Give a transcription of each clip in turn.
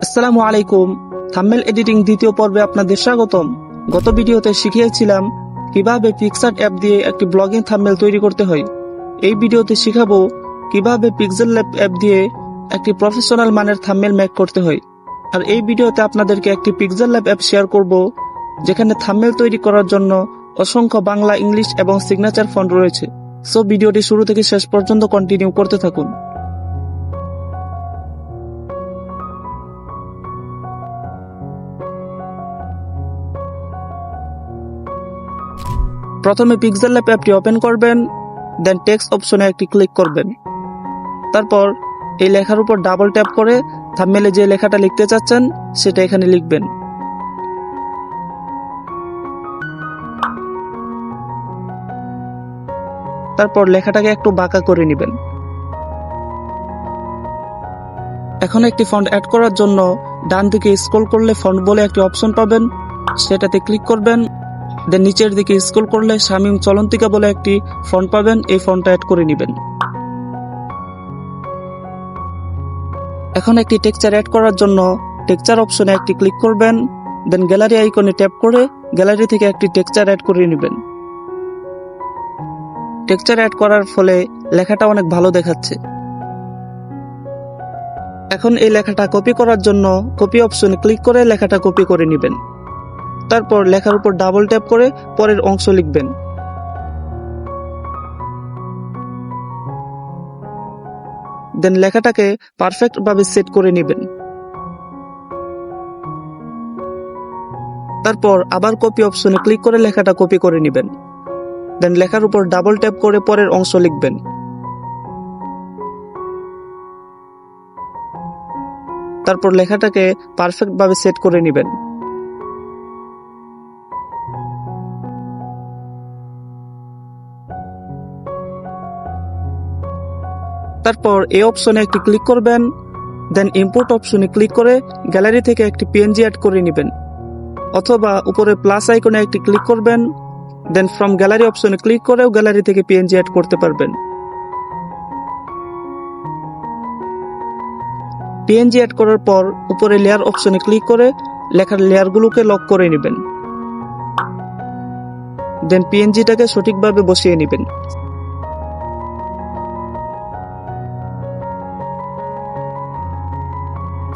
আসসালামু আলাইকুম। Thumbnail editing দ্বিতীয় পর্বে আপনাদের স্বাগতম। গত ভিডিওতে শিখিয়েছিলাম কীভাবে পিক্সার্ট অ্যাপ দিয়ে একটি ব্লগিং থাম্বেল তৈরি করতে হয়। এই ভিডিওতে শিখাবো কীভাবে পিক্সেল ল্যাব অ্যাপ দিয়ে একটি প্রফেশনাল মানের থাম্বেল মেক করতে হয়। আর এই ভিডিওতে আপনাদেরকে একটি পিক্সেল ল্যাব অ্যাপ শেয়ার করব, যেখানে থাম্বেল তৈরি করার জন্য অসংখ্য বাংলা, ইংলিশ এবং সিগনেচার ফন্ট রয়েছে। সো ভিডিওটি শুরু থেকে শেষ পর্যন্ত কন্টিনিউ করতে থাকুন। প্রথমে পিক্সেল ল্যাব অ্যাপটি ওপেন করবেন দেন টেক্সট অপশনে একটি ক্লিক করবেন। তারপর এই লেখার উপর ডাবল ট্যাপ করে থাম্বনেলে যে লেখাটা লিখতে চাচ্ছেন, সেটা এখানে লিখবেন। তারপর লেখাটাকে একটু বাঁকা করে নেবেন। এখন একটি ফন্ট অ্যাড করার জন্য ডান দিকে স্ক্রল করলে ফন্ট বলে একটি অপশন পাবেন, সেটাতে ক্লিক করবেন। দেন নিচের দিকে স্ক্রল করলে শামিম চলন্তিকা বলে একটি ফন্ট পাবেন, এই ফন্টটা অ্যাড করে নেবেন। এখন একটি টেক্সচার অ্যাড করার জন্য টেক্সচার অপশনে একটি ক্লিক করবেন দেন গ্যালারি আইকনে ট্যাপ করে গ্যালারি থেকে একটি টেক্সচার অ্যাড করে নেবেন। টেক্সচার অ্যাড করার ফলে লেখাটা অনেক ভালো দেখাচ্ছে। এখন এই লেখাটা কপি করার জন্য কপি অপশনে ক্লিক করে লেখাটা কপি করে নেবেন। তারপর লেখার উপর ডাবল ট্যাপ করে পরের অংশ লিখবেন। দেন লেখাটাকে পারফেক্ট ভাবে সেট করে নেবেন। তারপর আবার কপি অপশনে ক্লিক করে লেখাটা কপি করে নেবেন। দেন লেখার উপর ডাবল ট্যাপ করে পরের অংশ লিখবেন। তারপর লেখাটাকে পারফেক্ট ভাবে সেট করে নেবেন। তারপর এই অপশনে একটি ক্লিক করবেন দেন ইম্পোর্ট অপশনে ক্লিক করে গ্যালারি থেকে একটি পিএনজি অ্যাড করে নেবেন, অথবা উপরে প্লাস আইকনে একটি ক্লিক করবেন দেন ফ্রম গ্যালারি অপশনে ক্লিক করেও গ্যালারি থেকে পিএনজি অ্যাড করতে পারবেন। পিএনজি অ্যাড করার পর উপরে লেয়ার অপশনে ক্লিক করে লেখার লেয়ারগুলোকে লক করে নেবেন দেন পিএনজিটাকে সঠিকভাবে বসিয়ে নেবেন।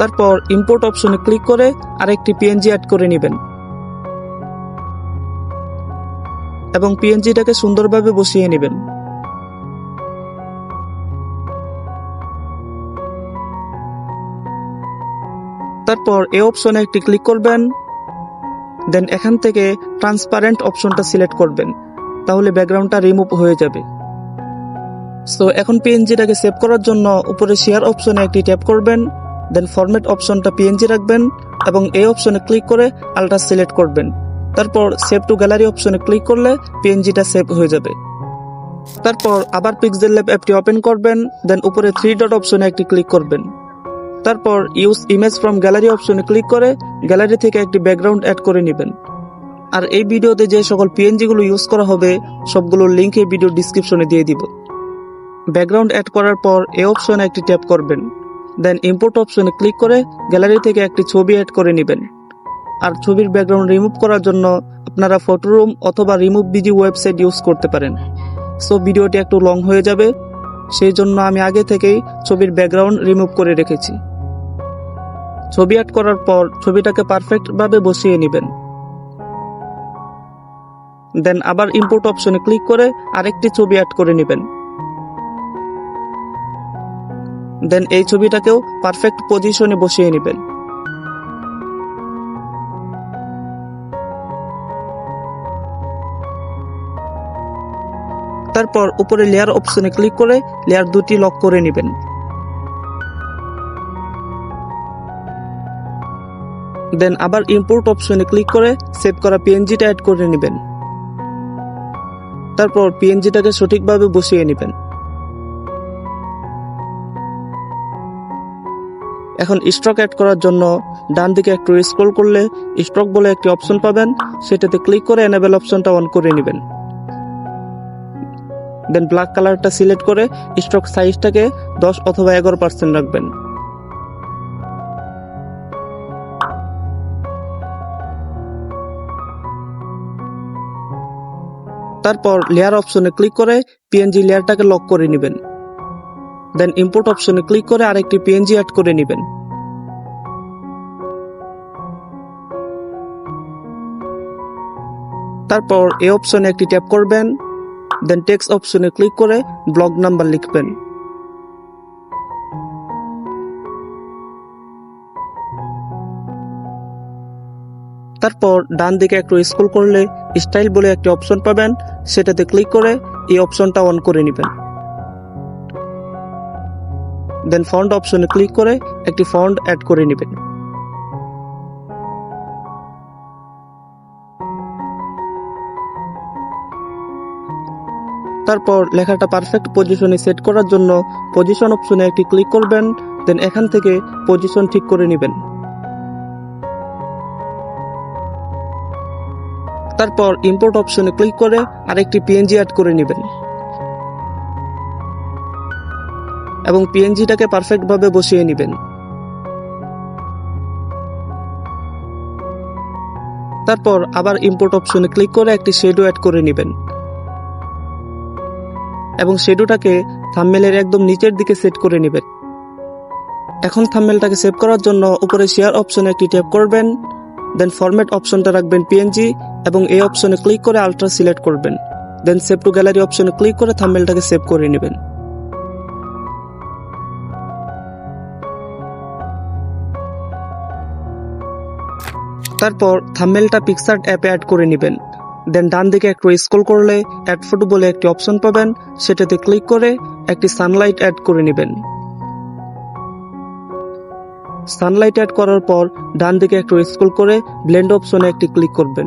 তারপর ইম্পোর্ট অপশনে ক্লিক করে আরেকটি পিএনজি অ্যাড করে নেবেন। এবং পিএনজিটাকে সুন্দরভাবে বসিয়ে নেবেন। তারপর এ অপশনে একটি ক্লিক করবেন। দেন এখান থেকে ট্রান্সপারেন্ট অপশনটা সিলেক্ট করবেন। তাহলে ব্যাকগ্রাউন্ডটা রিমুভ হয়ে যাবে। সো এখন পিএনজিটাকে সেভ করার জন্য উপরে শেয়ার অপশনে একটি ট্যাপ করবেন। দেন ফরম্যাট অপশনটা পিএনজি রাখবেন এবং এই অপশনে ক্লিক করে আলট্রা সিলেক্ট করবেন। তারপর সেভ টু গ্যালারি অপশনে ক্লিক করলে পিএনজিটা সেভ হয়ে যাবে। তারপর আবার পিক্সেল ল্যাব অ্যাপটি ওপেন করবেন দেন উপরে থ্রি ডট অপশনে একটি ক্লিক করবেন। তারপর ইউজ ইমেজ ফ্রম গ্যালারি অপশনে ক্লিক করে গ্যালারি থেকে একটি ব্যাকগ্রাউন্ড অ্যাড করে নেবেন। আর এই ভিডিওতে যে সকল পিএনজি গুলো ইউজ করা হবে, সবগুলোর লিঙ্ক এই ভিডিও ডিসক্রিপশনে দিয়ে দিব। ব্যাকগ্রাউন্ড অ্যাড করার পর এই অপশনে একটি ট্যাপ করবেন। দেন ইম্পোর্ট অপশনে ক্লিক করে গ্যালারি থেকে একটি ছবি অ্যাড করে নেবেন। আর ছবির ব্যাকগ্রাউন্ড রিমুভ করার জন্য আপনারা ফটোরুম অথবা রিমুভ বিজি ওয়েবসাইট ইউজ করতে পারেন। সো ভিডিওটি একটু লং হয়ে যাবে। সেই জন্য আমি আগে থেকেই ছবির ব্যাকগ্রাউন্ড রিমুভ করে রেখেছি। ছবি অ্যাড করার পর ছবিটাকে পারফেক্ট ভাবে বসিয়ে নেবেন। দেন আবার ইম্পোর্ট অপশনে ক্লিক করে আরেকটি ছবি অ্যাড করে নেবেন। দেন এই ছবিটাকেও পারফেক্ট পজিশনে বসিয়ে নেবেন। তারপর উপরে লেয়ার অপশনে ক্লিক করে লেয়ার দুটি লক করে নেবেন। দেন আবার ইম্পোর্ট অপশনে ক্লিক করে সেভ করা পিএনজিটা অ্যাড করে নেবেন। তারপর পিএনজিটাকে সঠিকভাবে বসিয়ে নেবেন। এখন স্ট্রক অ্যাড করার জন্য ডান দিকে একটু স্ক্রল করলে স্ট্রক বলে একটি অপশন পাবেন। সেটাতে ক্লিক করে এনেবেল অপশনটা অন করে নেবেন। দেন ব্ল্যাক কালারটা সিলেক্ট করে স্ট্রক সাইজটাকে দশ অথবা এগারো পার্সেন্ট রাখবেন। তারপর লেয়ার অপশনে ক্লিক করে পিএনজি লেয়ারটাকে লক করে নেবেন। দেন ইম্পোর্ট অপশনে ক্লিক করে আরেকটি পিএনজি অ্যাড করে নেবেন। তারপর এ অপশনে একটি ট্যাপ করবেন। দেন টেক্সট অপশনে ক্লিক করে ব্লক নাম্বার লিখবেন। তারপর ডান দিকে একটু স্ক্রল করলে স্টাইল বলে একটি অপশন পাবেন। সেটাতে ক্লিক করে এই অপশনটা অন করে নেবেন। দেন ফন্ট অপশনে ক্লিক করে একটি ফন্ট অ্যাড করে নেবেন। তারপর লেখাটা পারফেক্ট পজিশনে সেট করার জন্য পজিশন অপশনে একটি ক্লিক করবেন দেন এখান থেকে পজিশন ঠিক করে নেবেন। তারপর ইম্পোর্ট অপশনে ক্লিক করে আরেকটি পিএনজি অ্যাড করে নেবেন। এবং পিএনজিটাকে পারফেক্টভাবে বসিয়ে নেবেন। তারপর আবার ইম্পোর্ট অপশনে ক্লিক করে একটি শেডো অ্যাড করে নেবেন। এবং শেডোটাকে থাম্বনেলের একদম নিচের দিকে সেট করে নেবেন। এখন থাম্বনেলটাকে সেভ করার জন্য উপরে শেয়ার অপশনে একটি ট্যাপ করবেন দেন ফরম্যাট অপশনটা রাখবেন পিএনজি এবং এই অপশনে ক্লিক করে আলট্রা সিলেক্ট করবেন। দেন সেভ টু গ্যালারি অপশনে ক্লিক করে থাম্বনেলটাকে সেভ করে নেবেন। তারপর থাম্বনেলটা পিকসার্ট অ্যাপে অ্যাড করে নেবেন। দেন ডান দিকে একটু স্ক্রল করলে অ্যাড ফটো বলে একটি অপশন পাবেন। সেটাতে ক্লিক করে একটি সানলাইট অ্যাড করে নেবেন। সানলাইট অ্যাড করার পর ডান দিকে একটু স্ক্রল করে ব্লেন্ড অপশনে একটি ক্লিক করবেন।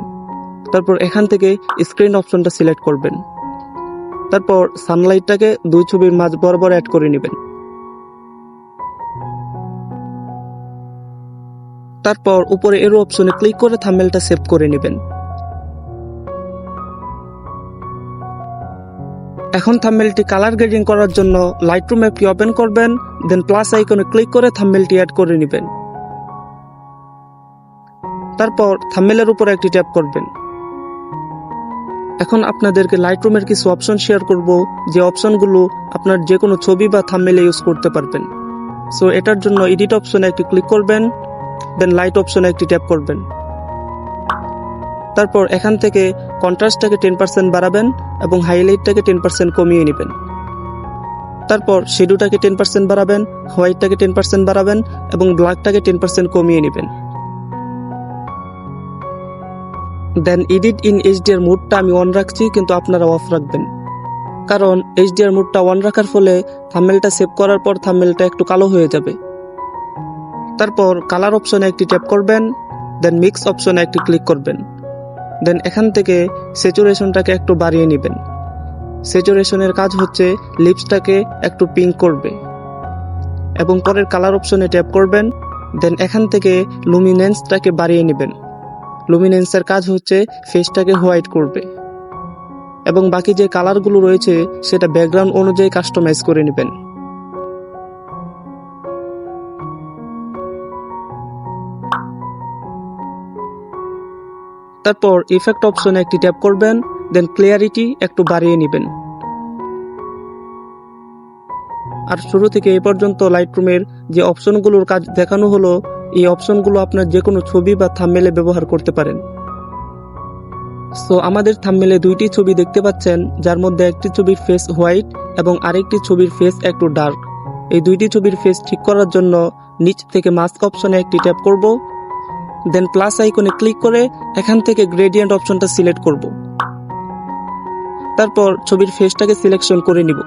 তারপর এখান থেকে স্ক্রিন অপশনটা সিলেক্ট করবেন। তারপর সানলাইটটাকে দুই ছবির মাঝ বরাবর অ্যাড করে নেবেন। তারপর উপরে এরো অপশনে ক্লিক করে থাম্বনেলটা সেভ করে নেবেন। এখন থাম্বনেলটি কালার গ্রেডিং করার জন্য লাইটরুম অ্যাপটি ওপেন করবেন, দেন প্লাস আইকনে ক্লিক করে থাম্বনেলটি অ্যাড করে নেবেন। তারপর থাম্বনেলের উপর একটি ট্যাপ করবেন। এখন আপনাদেরকে লাইটরুমের কিছু অপশন শেয়ার করব, যে অপশনগুলো আপনার যে কোনো ছবি বা থাম্বনেলে ইউজ করতে পারবেন। সো এটার জন্য এডিট অপশনে একটি ক্লিক করবেন। দেন লাইট অপশনে একটি ট্যাপ করবেন। তারপর এখান থেকে কন্ট্রাস্টটাকে টেন পার্সেন্ট বাড়াবেন এবং হাইলাইটটাকে টেন পার্সেন্ট কমিয়ে নেবেন। তারপর শেডুটাকে টেন পার্সেন্ট বাড়াবেন হোয়াইটটাকে টেন পার্সেন্ট বাড়াবেন এবং ব্ল্যাকটাকে টেন পার্সেন্ট কমিয়ে নেবেন। দেন এডিট ইন এইচডিআর মুডটা আমি অন রাখছি, কিন্তু আপনারা অফ রাখবেন। কারণ এইচডিআর মুডটা অন রাখার ফলে থাম্বেলটা সেভ করার পর থাম্বেলটা একটু কালো হয়ে যাবে। তারপর কালার অপশনে একটি ট্যাপ করবেন দেন মিক্স অপশনে একটি ক্লিক করবেন। দেন এখান থেকে স্যাচুরেশনটাকে একটু বাড়িয়ে নেবেন। স্যাচুরেশনের কাজ হচ্ছে লিপসটাকে একটু পিঙ্ক করবে। এবং পরের কালার অপশনে ট্যাপ করবেন দেন এখান থেকে লুমিনেন্সটাকে বাড়িয়ে নেবেন। লুমিনেন্সের কাজ হচ্ছে ফেসটাকে হোয়াইট করবে। এবং বাকি যে কালারগুলো রয়েছে, সেটা ব্যাকগ্রাউন্ড অনুযায়ী কাস্টমাইজ করে নেবেন। তারপর ইফেক্ট অপশনে একটি ট্যাপ করবেন দেন ক্লিয়ারিটি একটু বাড়িয়ে নেবেন। আর শুরু থেকে এ পর্যন্ত লাইটরুমের যে অপশনগুলোর কাজ দেখানো হলো, এই অপশনগুলো আপনার যে কোনো ছবি বা থাম্বেলে ব্যবহার করতে পারেন। সো আমাদের থাম্বেলে দুইটি ছবি দেখতে পাচ্ছেন, যার মধ্যে একটি ছবির ফেস হোয়াইট এবং আরেকটি ছবির ফেস একটু ডার্ক এই দুইটি ছবির ফেস ঠিক করার জন্য নিচ থেকে মাস্ক অপশনে একটি ট্যাপ করব। দেন প্লাস আইকনে ক্লিক করে এখান থেকে গ্রেডিয়েন্ট অপশনটা সিলেক্ট করব। তারপর ছবির ফেসটাকে সিলেকশন করে নিব।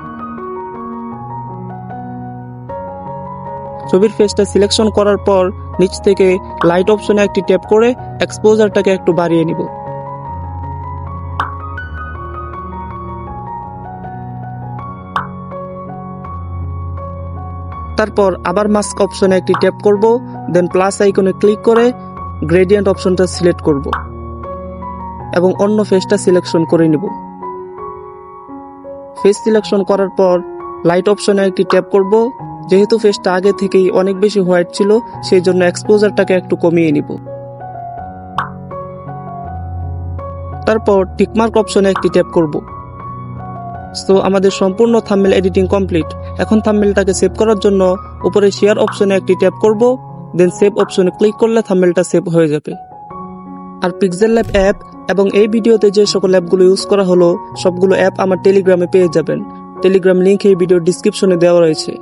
ছবির ফেসটা সিলেকশন করার পর নিচ থেকে লাইট অপশনে একটি ট্যাপ করে এক্সপোজারটাকে একটু বাড়িয়ে নিব। তারপর আবার মাস্ক অপশনে একটি ট্যাপ করব দেন প্লাস আইকনে ক্লিক করে গ্রেডিয়েন্ট অপশনটা সিলেক্ট করব এবং অন্য ফেসটা সিলেকশন করে নিব। ফেস সিলেকশন করার পর লাইট অপশনে একটি ট্যাপ করব। যেহেতু ফেসটা আগে থেকেই অনেক বেশি হোয়াইট ছিল, সেই জন্য এক্সপোজারটাকে একটু কমিয়ে নিব। তারপর টিকমার্ক অপশনে একটি ট্যাপ করব। সো আমাদের সম্পূর্ণ থাম্বনেল এডিটিং কমপ্লিট এখন থাম্বনেলটাকে সেভ করার জন্য উপরে শেয়ার অপশনে একটি ট্যাপ করব। দেন সেভ অপশনে ক্লিক করলে থাম্বেলটা সেভ হয়ে যাবে। আর পিক্সেল ল্যাব অ্যাপ এবং এই ভিডিওতে যে সকল অ্যাপগুলো ইউজ করা হলো, সবগুলো অ্যাপ আমার টেলিগ্রামে পেয়ে যাবেন। টেলিগ্রাম লিঙ্ক এই ভিডিওর ডিসক্রিপশনে দেওয়া রয়েছে।